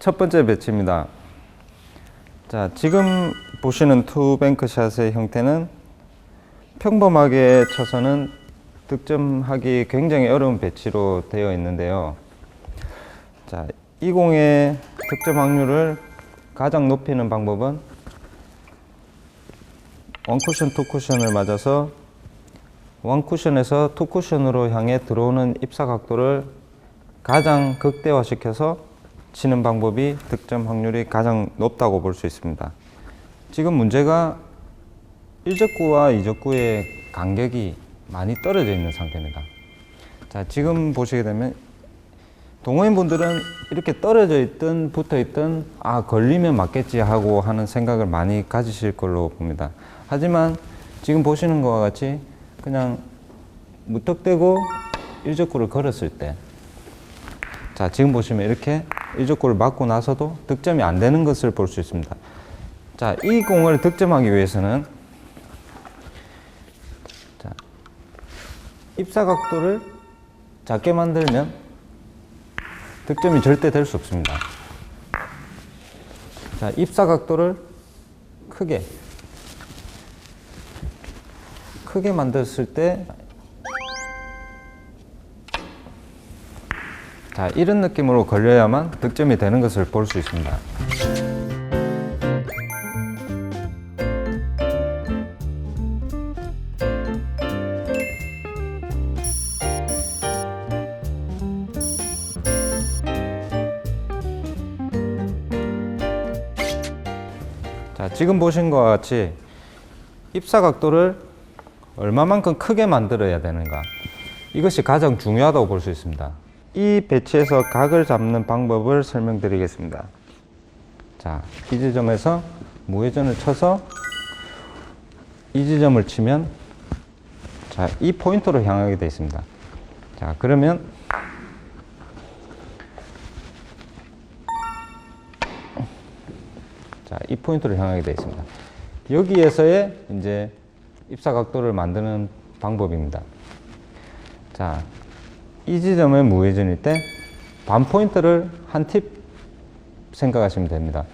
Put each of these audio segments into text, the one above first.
첫 번째 배치입니다. 자, 지금 보시는 투뱅크 샷의 형태는 평범하게 쳐서는 득점하기 굉장히 어려운 배치로 되어 있는데요. 자, 이 공의 득점 확률을 가장 높이는 방법은 원쿠션, 투쿠션을 맞아서 원쿠션에서 투쿠션으로 향해 들어오는 입사 각도를 가장 극대화시켜서 치는 방법이 득점 확률이 가장 높다고 볼 수 있습니다. 지금 문제가 1적구와 2적구의 간격이 많이 떨어져 있는 상태입니다. 자, 지금 보시게 되면 동호인 분들은 이렇게 떨어져 있든 붙어 있든 아 걸리면 맞겠지 하고 하는 생각을 많이 가지실 걸로 봅니다. 하지만 지금 보시는 것과 같이 그냥 무턱대고 일적구를 걸었을 때, 자 지금 보시면 이렇게 일적구를 맞고 나서도 득점이 안 되는 것을 볼 수 있습니다. 자 이 공을 득점하기 위해서는 자 입사 각도를 작게 만들면 득점이 절대 될 수 없습니다. 자, 입사 각도를 크게 크게 만들었을 때 자, 이런 느낌으로 걸려야만 득점이 되는 것을 볼 수 있습니다. 자, 지금 보신 것과 같이 입사 각도를 얼마만큼 크게 만들어야 되는가. 이것이 가장 중요하다고 볼 수 있습니다. 이 배치에서 각을 잡는 방법을 설명드리겠습니다. 자, 이 지점에서 무회전을 쳐서 이 지점을 치면 자, 이 포인트로 향하게 되어 있습니다. 자, 그러면 자, 이 포인트를 향하게 되어 있습니다. 여기에서의 이제 입사 각도를 만드는 방법입니다. 자, 이 지점은 무회전일 때 반 포인트를 한 팁 생각하시면 됩니다.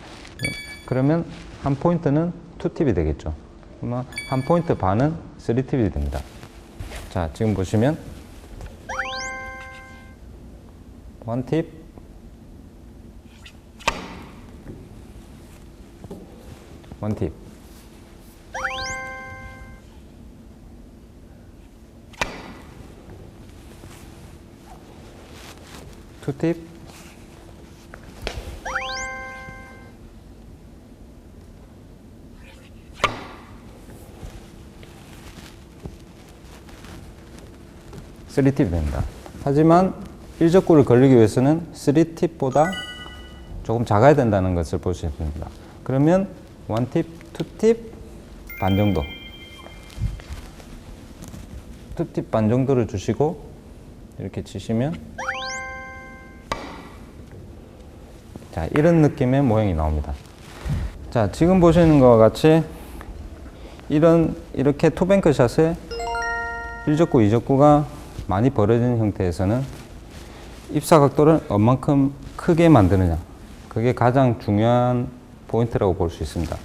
그러면 한 포인트는 투 팁이 되겠죠. 그러면 한 포인트 반은 쓰리 팁이 됩니다. 자, 지금 보시면 원 팁, 원 팁. 투 팁. 쓰리 팁이 됩니다. 하지만 일적구를 걸리기 위해서는 쓰리 팁보다 조금 작아야 된다는 것을 볼수 있습니다. 그러면 원 팁, 투팁 반 정도. 투팁 반 정도를 주시고 이렇게 치시면 자 이런 느낌의 모양이 나옵니다. 자 지금 보시는 것과 같이 이런 이렇게 투뱅크 샷에 1적구, 2적구가 많이 벌어진 형태에서는 입사 각도를 얼만큼 크게 만드느냐 그게 가장 중요한 포인트라고 볼 수 있습니다.